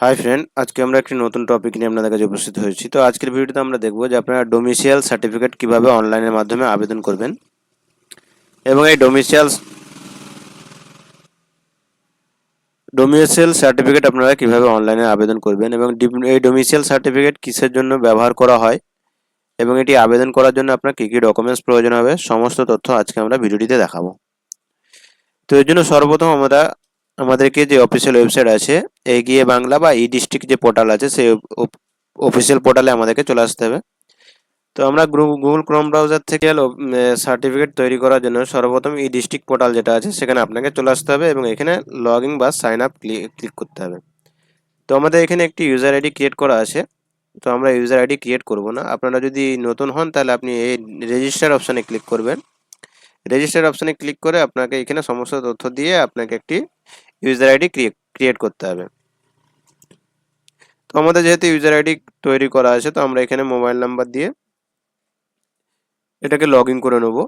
Hi friend আজকে আমরা একটি নতুন টপিক নিয়ে আপনাদের কাছে উপস্থিত হয়েছি। তো আজকের ভিডিওতে আমরা দেখব যে আপনারা ডোমিসিয়াল সার্টিফিকেট কীভাবে অনলাইনের মাধ্যমে আবেদন করবেন এবং এই ডোমিসিয়াল ডোমিসিয়াল সার্টিফিকেট আপনারা কীভাবে অনলাইনে আবেদন করবেন এবং এই ডোমিসিয়াল সার্টিফিকেট কিসের জন্য ব্যবহার করা হয় এবং এটি আবেদন করার জন্য আপনার কী কী ডকুমেন্টস প্রয়োজন হবে, সমস্ত তথ্য আজকে আমরা ভিডিওটিতে দেখাবো। তো এর জন্য সর্বপ্রথম আমরা আমাদেরকে যে অফিসিয়াল ওয়েবসাইট আছে, এগিয়ে বাংলা বা ই ডিস্ট্রিক্ট যে পোর্টাল আছে, সেই অফিসিয়াল পোর্টালে আমাদেরকে চলে আসতে হবে। তো আমরা গুগল ক্রোম ব্রাউজার থেকে সার্টিফিকেট তৈরি করার জন্য সর্বপ্রথম ই ডিস্ট্রিক্ট পোর্টাল যেটা আছে, সেখানে আপনাকে চলে আসতে হবে এবং এখানে লগ ইন বা সাইন আপ ক্লিক করতে হবে। তো আমাদের এখানে একটি ইউজার আইডি ক্রিয়েট করা আছে। তো আমরা ইউজার আইডি ক্রিয়েট করব না। আপনারা যদি নতুন হন, তাহলে আপনি এই রেজিস্টার অপশানে ক্লিক করবেন। রেজিস্টার অপশানে ক্লিক করে আপনাকে এখানে সমস্ত তথ্য দিয়ে আপনাকে একটি ইউজার আইডি ক্রিয়েট করতে হবে। তো আমাদের যেহেতু ইউজার আইডি তৈরি করা আছে, তো আমরা এখানে মোবাইল নাম্বার দিয়ে এটাকে লগ করে নেব।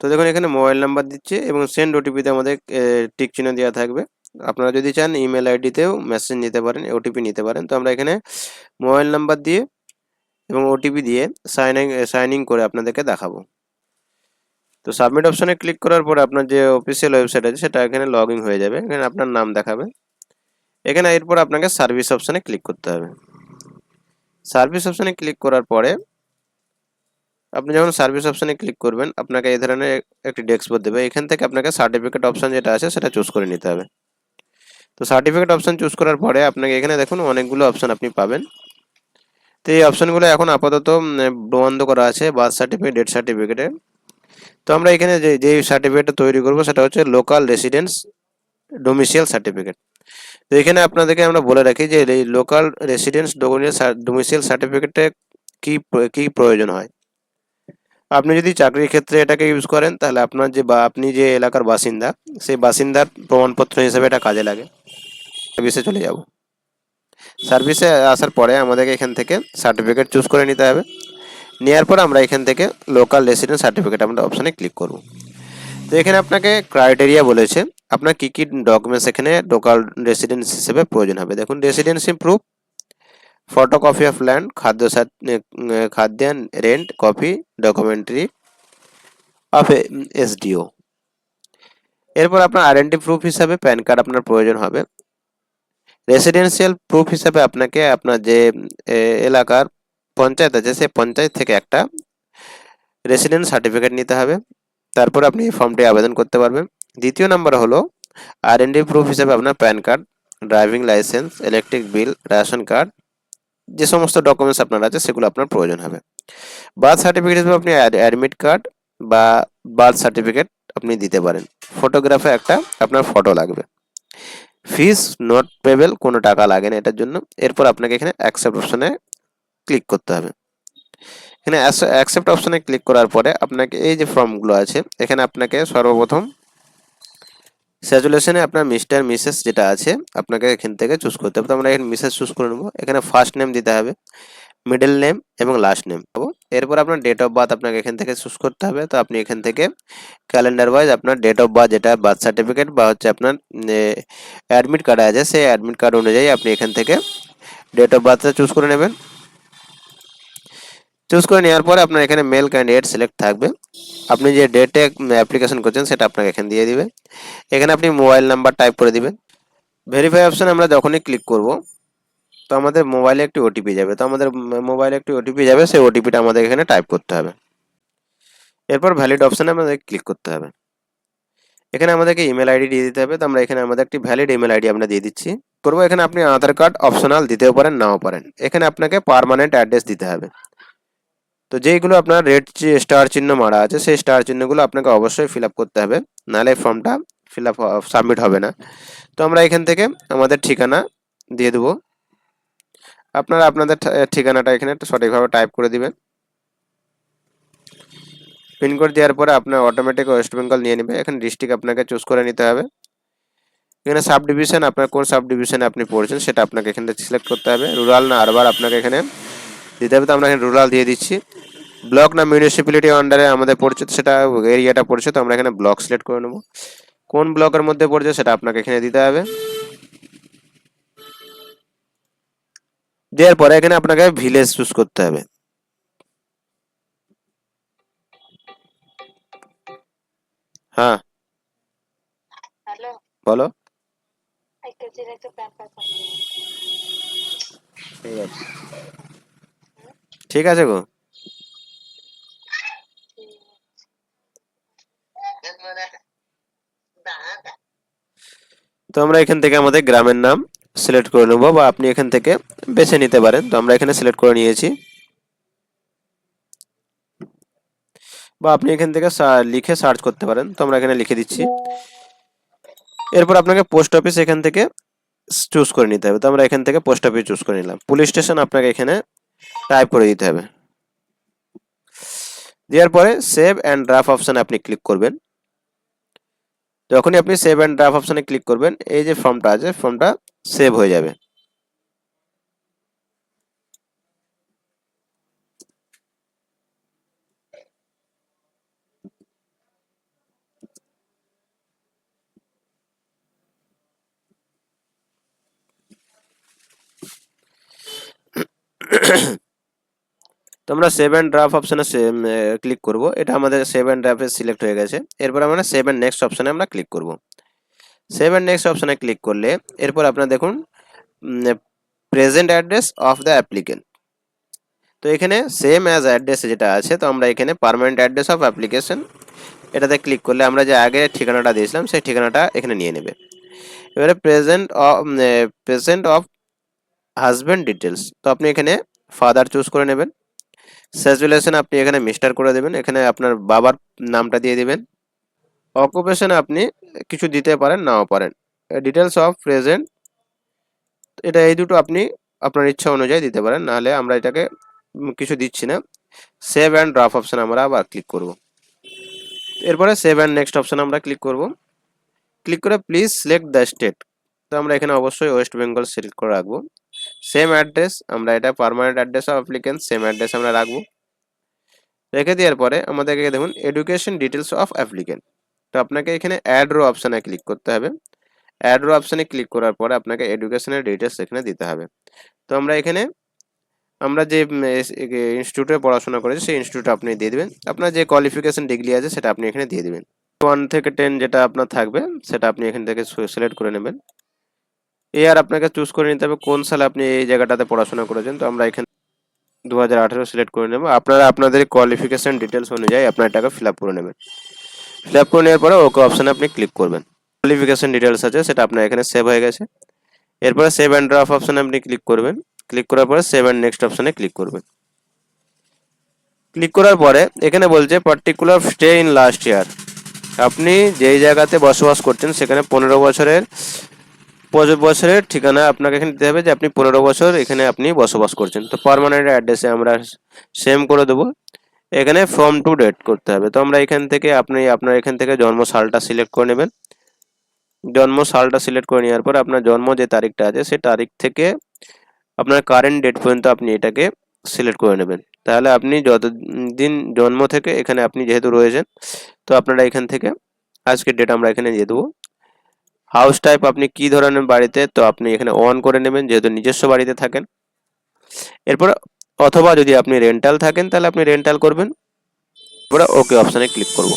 তো দেখুন, এখানে মোবাইল নাম্বার দিচ্ছে এবং সেন্ড ওটিপিতে আমাদের টিক চিহ্ন দেওয়া থাকবে। আপনারা যদি চান ইমেল আইডিতেও মেসেজ নিতে পারেন ওটিপি নিতে পারেন। তো আমরা এখানে মোবাইল নাম্বার দিয়ে এবং ওটিপি দিয়ে সাইন সাইন ইন করে আপনাদেরকে দেখাবো। তো সাবমিট অপশনে ক্লিক করার পর আপনার যে অফিসিয়াল ওয়েবসাইট আছে, সেটা এখানে লগ হয়ে যাবে। এখানে আপনার নাম দেখাবে। এখানে এরপর আপনাকে সার্ভিস অপশানে ক্লিক করতে হবে। সার্ভিস অপশানে ক্লিক করার পরে আপনি যখন সার্ভিস অপশানে ক্লিক করবেন, আপনাকে এই ধরনের একটি ডেস্কবোর্ড দেবে। এখান থেকে আপনাকে সার্টিফিকেট অপশান যেটা আছে, সেটা চুজ করে নিতে হবে। তো সার্টিফিকেট অপশান চুজ করার পরে আপনাকে এখানে দেখুন অনেকগুলো অপশান আপনি পাবেন। তো এই অপশানগুলো এখন আপাতত বন্ধ করা আছে বার্থ সার্টিফিকেট ডেথ সার্টিফিকেটে তো আমরা এখানে যে যেই সার্টিফিকেটটা তৈরি করব সেটা হচ্ছে লোকাল রেসিডেন্স ডোমিসিয়াল সার্টিফিকেট তো এখানে আপনাদেরকে আমরা বলে রাখি যে, এই লোকাল রেসিডেন্স ডোমিসিয়াল সার্টিফিকেটে কি কি প্রয়োজন হয়? আপনি যদি চাকরির ক্ষেত্রে এটাকে ইউজ করেন, তাহলে আপনার যে বা, আপনি যে এলাকার বাসিন্দা, সেই বাসিন্দার প্রমাণপত্র হিসেবে এটা কাজে লাগে। সার্ভিসে চলে যাব। সার্ভিসে আসার পরে আমাদেরকে এখান থেকে সার্টিফিকেট চুজ করে নিতে হবে। নেওয়ার পর আমরা এখান থেকে লোকাল রেসিডেন্স সার্টিফিকেট আমরা অপশানে ক্লিক করব। তো এখানে আপনাকে ক্রাইটেরিয়া বলেছে, আপনার কী কী ডকুমেন্টস এখানে লোকাল রেসিডেন্স হিসেবে প্রয়োজন হবে। দেখুন residency proof photocopy of land খাদ্য খাদ্যান rent copy documentary of SDO এরপর আপনার আইডেন্টি প্রুফ হিসাবে প্যান কার্ড আপনার প্রয়োজন হবে। রেসিডেন্সিয়াল প্রুফ হিসাবে আপনাকে আপনার যে এলাকার পঞ্চায়েত আছে, সেই পঞ্চায়েত থেকে একটা রেসিডেন্ট সার্টিফিকেট নিতে হবে। তারপর আপনি এই ফর্মটি আবেদন করতে পারবেন। দ্বিতীয় নাম্বার হলো আর এন ডি প্রুফ হিসাবে আপনার PAN card driving licence electric bill ration card যে সমস্ত ডকুমেন্টস আপনার আছে, সেগুলো আপনার প্রয়োজন হবে। বার্থ সার্টিফিকেট হিসেবে আপনি অ্যাডমিট কার্ড বা বার্থ সার্টিফিকেট আপনি দিতে পারেন। ফটোগ্রাফে একটা আপনার ফটো লাগবে। ফিস নট পেবেল কোনো টাকা লাগে না এটার জন্য। এরপর আপনাকে এখানে অ্যাকসেপ্ট অপশনে ক্লিক করতে হবে। এখানে অ্যাকসেপ্ট অপশনে ক্লিক করার পরে আপনাকে এই যে ফর্মগুলো আছে, এখানে আপনাকে সর্বপ্রথম স্যাচুলেশনে আপনার মিস্টার মিসেস যেটা আছে, আপনাকে এখান থেকে চুজ করতে হবে। তো আমরা এখানে মিসেস চুজ করে নেব। এখানে ফার্স্ট নেম দিতে হবে মিডল নেম এবং লাস্ট নেম এরপর আপনার ডেট অফ বার্থ আপনাকে এখান থেকে চুজ করতে হবে। তো আপনি এখান থেকে ক্যালেন্ডার ওয়াইজ আপনার ডেট অফ বার্থ যেটা বার্থ সার্টিফিকেট বা হচ্ছে আপনার অ্যাডমিট কার্ড আছে, সেই অ্যাডমিট কার্ড অনুযায়ী আপনি এখান থেকে ডেট অফ বার্থটা চুজ করে নেবেন। চুজ করে নেওয়ার পরে আপনার এখানে মেল ক্যান্ডিডেট সিলেক্ট থাকবে। আপনি যে ডেটে অ্যাপ্লিকেশন করছেন সেটা আপনাকে এখানে দিয়ে দিবে। এখানে আপনি মোবাইল নাম্বার টাইপ করে দিবেন। ভেরিফাই অপশান আমরা যখনই ক্লিক করব, তো আমাদের মোবাইলে একটি ওটিপি যাবে। তো আমাদের মোবাইলে একটি ওটিপি যাবে, সেই ওটিপিটা আমাদের এখানে টাইপ করতে হবে। এরপর ভ্যালিড অপশানে আমাদের ক্লিক করতে হবে। এখানে আমাদেরকে ইমেল আইডি দিয়ে দিতে হবে। তো আমরা এখানে আমাদের একটি ভ্যালিড ইমেল আইডি আমরা দিয়ে দিচ্ছি। করব এখানে আপনি আধার কার্ড অপশনাল দিতেও পারেন, নাও পারেন। এখানে আপনাকে পারমানেন্ট অ্যাড্রেস দিতে হবে। তো যেইগুলো আপনার রেড স্টার চিহ্ন মারা আছে, সেই স্টার চিহ্নগুলো আপনাকে অবশ্যই ফিল করতে হবে। নাহলে ফর্মটা ফিল সাবমিট হবে না। তো আমরা এখান থেকে আমাদের ঠিকানা দিয়ে দেবো। আপনারা আপনাদের ঠিকানাটা এখানে সঠিকভাবে টাইপ করে দিবেন। পিনকোড দেওয়ার পরে আপনার অটোমেটিক ওয়েস্ট বেঙ্গল নিয়ে নেবে। এখানে ডিস্ট্রিক্ট আপনাকে চুজ করে নিতে হবে। এখানে সাব ডিভিশন আপনার কোন সাব ডিভিশনে আপনি পড়ছেন সেটা আপনাকে এখানে সিলেক্ট করতে হবে। রুরাল না আরবার আপনাকে এখানে দিতে হবে তো আমরা এখানে রুরাল দিয়ে দিচ্ছি। ব্লক না মিউনিসিপ্যালিটি আন্ডারে আমাদের পড়ছে সেটা এরিয়াটা পড়ছে তো আমরা এখানে ব্লক সিলেক্ট করে নেব। কোন ব্লকের মধ্যে পড়ছে সেটা আপনাকে এখানে দিতে হবে। দেওয়ার পরে এখানে আপনাকে ভিলেজ চুজ করতে হবে। হ্যাঁ। হ্যালো। বলো। ঠিক আছে। ঠিক আছে গো। তো আমরা এখান থেকে আমাদের গ্রামের নাম সিলেক্ট করে নেব বা আপনি এখান থেকে বেছে নিতে পারেন। তো আমরা এখানে সিলেক্ট করে নিয়েছি। বা আপনি এখান থেকে লিখে সার্চ করতে পারেন। তো আমরা এখানে লিখে দিচ্ছি। এরপর আপনাকে পোস্ট অফিস এখান থেকে চুজ করে নিতে হবে। তো আমরা এখান থেকে পোস্ট অফিস চুজ করে নিলাম। পুলিশ স্টেশন আপনাকে এখানে টাইপ করে দিতে হবে। দেওয়ার পরে সেভ অ্যান্ড ড্রাফট অপশানে আপনি ক্লিক করবেন। যখনই আপনি সেভ অ্যান্ড ড্রাফট অপশানে ক্লিক করবেন, এই যে ফর্মটা আছে ফর্মটা সেভ হয়ে যাবে। তো আমরা সেভ ড্রাফট অপশানে ক্লিক করব। এটা আমাদের সেভ অ্যান্ড ড্রাফটে সিলেক্ট হয়ে গেছে। এরপর আমরা সেভ অ্যান্ড নেক্সট অপশানে আমরা ক্লিক করব। সেভ অ্যান্ড নেক্সট অপশানে ক্লিক করলে এরপর আপনার দেখুন present address of the applicant তো এখানে সেম অ্যাজ অ্যাড্রেস যেটা আছে, তো আমরা এখানে পারমানেন্ট অ্যাড্রেস অফ অ্যাপ্লিকেশন এটাতে ক্লিক করলে আমরা যে আগে ঠিকানাটা দিয়েছিলাম, সেই ঠিকানাটা এখানে নিয়ে নেবে। এবারে present of present of husband details তো আপনি এখানে ফাদার চুজ করে নেবেন। স্যাচুলেশন আপনি এখানে মিস্টার করে দেবেন। এখানে আপনার বাবার নামটা দিয়ে দেবেন। অকুপেশন আপনি কিছু দিতে পারেন, নাও পারেন। ডিটেলস অফ প্রেজেন্ট এটা এই দুটো আপনি আপনার ইচ্ছা অনুযায়ী দিতে পারেন। নাহলে আমরা এটাকে কিছু দিচ্ছি না। সেভ অ্যান্ড ড্রাফট অপশন আমরা আবার ক্লিক করব। এরপরে সেভ অ্যান্ড নেক্সট অপশন আমরা ক্লিক করব। ক্লিক করে প্লিজ সিলেক্ট দ্য স্টেট তো আমরা এখানে অবশ্যই ওয়েস্ট বেঙ্গল সিলেক্ট করে রাখব। সেম অ্যাড্রেস আমরা এটা permanent address of applicant same address আমরা রাখব। রেখে দেওয়ার পরে আমাদেরকে দেখুন এডুকেশন ডিটেলস অফ অ্যাপ্লিকেন্ট তো আপনাকে এখানে অ্যাড রো অপশানে ক্লিক করতে হবে। অ্যাড রো অপশানে ক্লিক করার পরে আপনাকে এডুকেশনের ডিটেলস এখানে দিতে হবে। তো আমরা এখানে, আমরা যে ইনস্টিটিউটে পড়াশোনা করেছি, সেই ইনস্টিটিউট আপনি দিয়ে দেবেন। আপনার যে কোয়ালিফিকেশন ডিগ্রি আছে, সেটা আপনি এখানে দিয়ে দেবেন। ওয়ান থেকে টেন যেটা আপনার থাকবে, সেটা আপনি এখান থেকে সিলেক্ট করে নেবেন। এয়ার আপনাকে চুজ করে নিতে হবে কোন সালে আপনি এই জায়গাটাতে পড়াশোনা করেছেন। তো আমরা এখানে দু হাজার আঠেরো সিলেক্ট করে নেব। আপনারা আপনাদের কোয়ালিফিকেশন ডিটেলস অনুযায়ী আপনার টাকা ফিল করে নেবেন। ফিল করে নেওয়ার পরে ওকে অপশানে আপনি ক্লিক করবেন। কোয়ালিফিকেশন ডিটেলস আছে, সেটা আপনার এখানে সেভ হয়ে গেছে। এরপরে সেভ অ্যান্ড ড্রাফ অপশানে আপনি ক্লিক করবেন। ক্লিক করার পরে সেভ অ্যান্ড নেক্সট অপশানে ক্লিক করবেন। ক্লিক করার পরে এখানে বলছে particular stay in last year আপনি যেই জায়গাতে বসবাস করছেন, সেখানে পনেরো বছরের বছরের ঠিকানা আপনাকে এখানে দিতে হবে যে আপনি পনেরো বছর এখানে আপনি বসবাস করছেন। তো পার্মানেন্ট অ্যাড্রেসে আমরা সেম করে দেবো। এখানে ফ্রম টু ডেট করতে হবে। তো আমরা এখান থেকে আপনি আপনার এখান থেকে জন্ম সালটা সিলেক্ট করে নেবেন। জন্ম সালটা সিলেক্ট করে নেওয়ার পর আপনার জন্ম যে তারিখটা আছে সেই তারিখ থেকে আপনার কারেন্ট ডেট পর্যন্ত আপনি এটাকে সিলেক্ট করে নেবেন। তাহলে আপনি যত দিন জন্ম থেকে এখানে আপনি যেহেতু রয়েছেন, তো আপনারা এখান থেকে আজকের ডেট আমরা এখানে দিয়ে দেবো। হাউস টাইপ আপনি কি ধরনের বাড়িতে, তো আপনি এখানে অন করে নেবেন, যেহেতু নিজস্ব বাড়িতে থাকেন। এরপর অথবা যদি আপনি রেন্টাল থাকেন, তাহলে আপনি রেন্টাল করবেন। এরপরে ওকে অপশানে ক্লিক করব।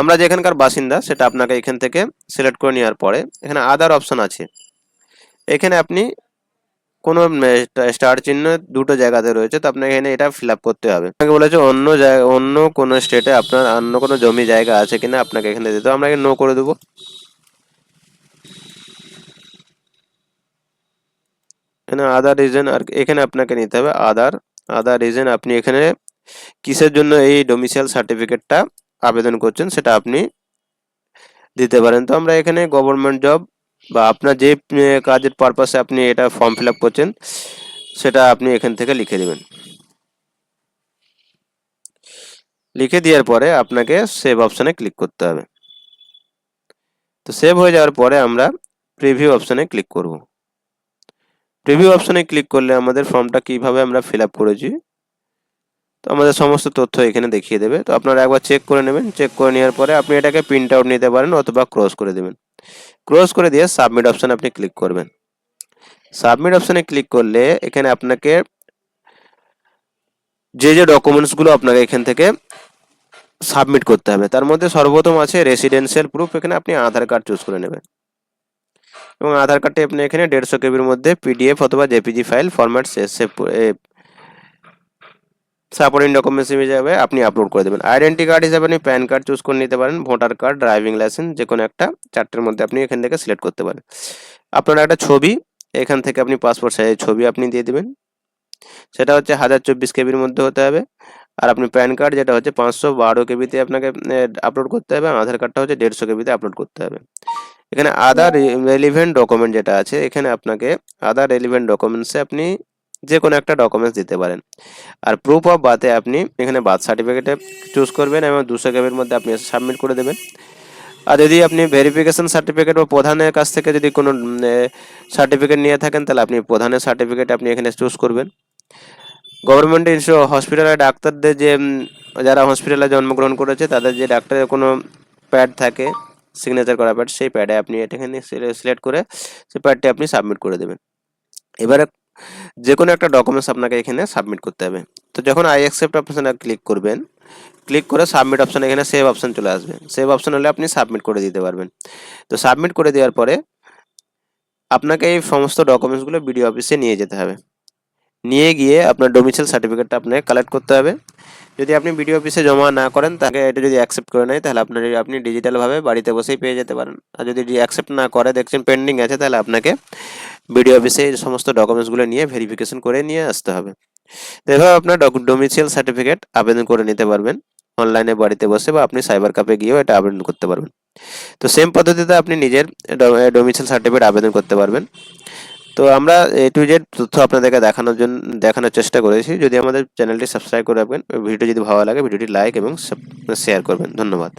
আমরা যেখানকার বাসিন্দা, সেটা আপনাকে এখান থেকে সিলেক্ট করে নেওয়ার পরে, এখানে আদার অপশান আছে। এখানে আপনি কোনো স্টার চিহ্ন দুটো জায়গাতে রয়েছে, তো আপনাকে এখানে এটা ফিল আপ করতে হবে। আপনাকে বলেছে অন্য জায়গা অন্য কোনো স্টেটে আপনার, অন্য কোনো জমি জায়গা আছে কিনা, আপনাকে এখানে দিতে আমরা এখানে নো করে দেবো। এখানে আদার রিজন আর এখানে আপনাকে নিতে হবে আদার আদার রিজন আপনি এখানে কিসের জন্য এই ডোমিসাইল সার্টিফিকেটটা আবেদন করছেন সেটা আপনি দিতে পারেন। তো আমরা এখানে গভর্নমেন্ট জব বা আপনার যে কাজের পারপাসে আপনি এটা ফর্ম ফিল আপ করছেন, সেটা আপনি এখান থেকে লিখে দেবেন। লিখে দেওয়ার পরে আপনাকে সেভ অপশানে ক্লিক করতে হবে। তো সেভ হয়ে যাওয়ার পরে আমরা প্রিভিউ অপশানে ক্লিক করব। প্রিভিউ অপশনে ক্লিক করলে আমাদের ফর্মটা কীভাবে আমরা ফিল আপ করেছি? তো আমাদের সমস্ত তথ্য এখানে দেখিয়ে দেবে। তো আপনারা একবার চেক করে নেবেন। চেক করে নেওয়ার পরে আপনি এটাকে প্রিন্ট আউট নিতে পারেন অথবা ক্রস করে দেবেন। ক্রস করে দিয়ে সাবমিট অপশানে আপনি ক্লিক করবেন। সাবমিট অপশানে ক্লিক করলে এখানে আপনাকে যে যে ডকুমেন্টসগুলো আপনাকে এখান থেকে সাবমিট করতে হবে, তার মধ্যে সর্বপ্রথম আছে রেসিডেন্সিয়াল প্রুফ এখানে আপনি আধার কার্ড চুজ করে নেবেন। এবং আধার কার্ডটি আপনি এখানে দেড়শো কেবির মধ্যে পিডিএফ অথবা JPG file format save supporting documents হিসেবে আপনি আপলোড করে দেবেন। আইডেন্টি কার্ড হিসেবে আপনি প্যান কার্ড চুজ করে নিতে পারেন ভোটার কার্ড ড্রাইভিং লাইসেন্স যে কোনো একটা চারটের মধ্যে আপনি এখান থেকে সিলেক্ট করতে পারেন। আপনার একটা ছবি, এখান থেকে আপনি পাসপোর্ট সাইজের ছবি আপনি দিয়ে দেবেন। সেটা হচ্ছে হাজার চব্বিশ কেবির মধ্যে হতে হবে। আর আপনি প্যান কার্ড যেটা হচ্ছে পাঁচশো বারো কেবিতে আপনাকে আপলোড করতে হবে। আধার কার্ডটা হচ্ছে দেড়শো কেবিতে আপলোড করতে হবে। এখানে আদার রেলিভেন্ট ডকুমেন্ট যেটা আছে এখানে আপনাকে আদার রেলিভেন্ট ডকুমেন্টসে আপনি যে কোনো একটা ডকুমেন্টস দিতে পারেন। আর প্রুফ অফ বার্থে আপনি এখানে বার্থ সার্টিফিকেটে চুজ করবেন এবং দুশো কেবির মধ্যে আপনি সাবমিট করে দেবেন। আর যদি আপনি ভেরিফিকেশন সার্টিফিকেট বা প্রধানের কাছ থেকে যদি কোনো সার্টিফিকেট নিয়ে থাকেন তাহলে আপনি প্রধানের সার্টিফিকেট আপনি এখানে চুজ করবেন। গভর্নমেন্ট ইনস্যু হসপিটালে ডাক্তারদের যে যারা হসপিটালে জন্মগ্রহণ করেছে তাদের যে ডাক্তারের কোনো প্যাড থাকে সিগনেচার করা প্যাড সেই প্যাডে আপনি এখানে সিলেক্ট করে সেই প্যাডটি আপনি সাবমিট করে দেবেন। এবারে যে কোনো একটা ডকুমেন্টস আপনাকে এখানে সাবমিট করতে হবে। তো যখন আই অ্যাকসেপ্ট অপশানে ক্লিক করবেন ক্লিক করে সাবমিট অপশান এখানে সেভ অপশান চলে আসবে। সেভ অপশান হলে আপনি সাবমিট করে দিতে পারবেন। তো সাবমিট করে দেওয়ার পরে আপনাকে এই সমস্ত ডকুমেন্টসগুলো বিডিও অফিসে নিয়ে যেতে হবে। নিয়ে গিয়ে আপনার ডোমিসাইল সার্টিফিকেটটা আপনাকে কালেক্ট করতে হবে। যদি আপনি বিডিও অফিসে জমা না করেন, তাকে এটা যদি অ্যাকসেপ্ট করে নেয়, তাহলে আপনার আপনি ডিজিটালভাবে বাড়িতে বসেই পেয়ে যেতে পারেন। আর যদি অ্যাকসেপ্ট না করে, দেখছেন পেন্ডিং আছে, তাহলে আপনাকে বিডিও অফিসে এই সমস্ত ডকুমেন্টসগুলো নিয়ে ভেরিফিকেশন করে নিয়ে আসতে হবে। এভাবে আপনার ডোমিসিয়াল সার্টিফিকেট আবেদন করে নিতে পারবেন। অনলাইনে বাড়িতে বসে বা আপনি সাইবার কাপে গিয়েও এটা আবেদন করতে পারবেন। তো সেম পদ্ধতিতে আপনি নিজের ডোমিসিয়াল সার্টিফিকেট আবেদন করতে পারবেন। তো আমরা এ টু জেড তথ্য আপনাদেরকে দেখানোর জন্য, দেখানোর চেষ্টা করেছি। যদি আমাদের চ্যানেলটি সাবস্ক্রাইব করে রাখবেন, ভিডিও যদি ভালো লাগে, ভিডিওটি লাইক এবং শেয়ার করবেন। ধন্যবাদ।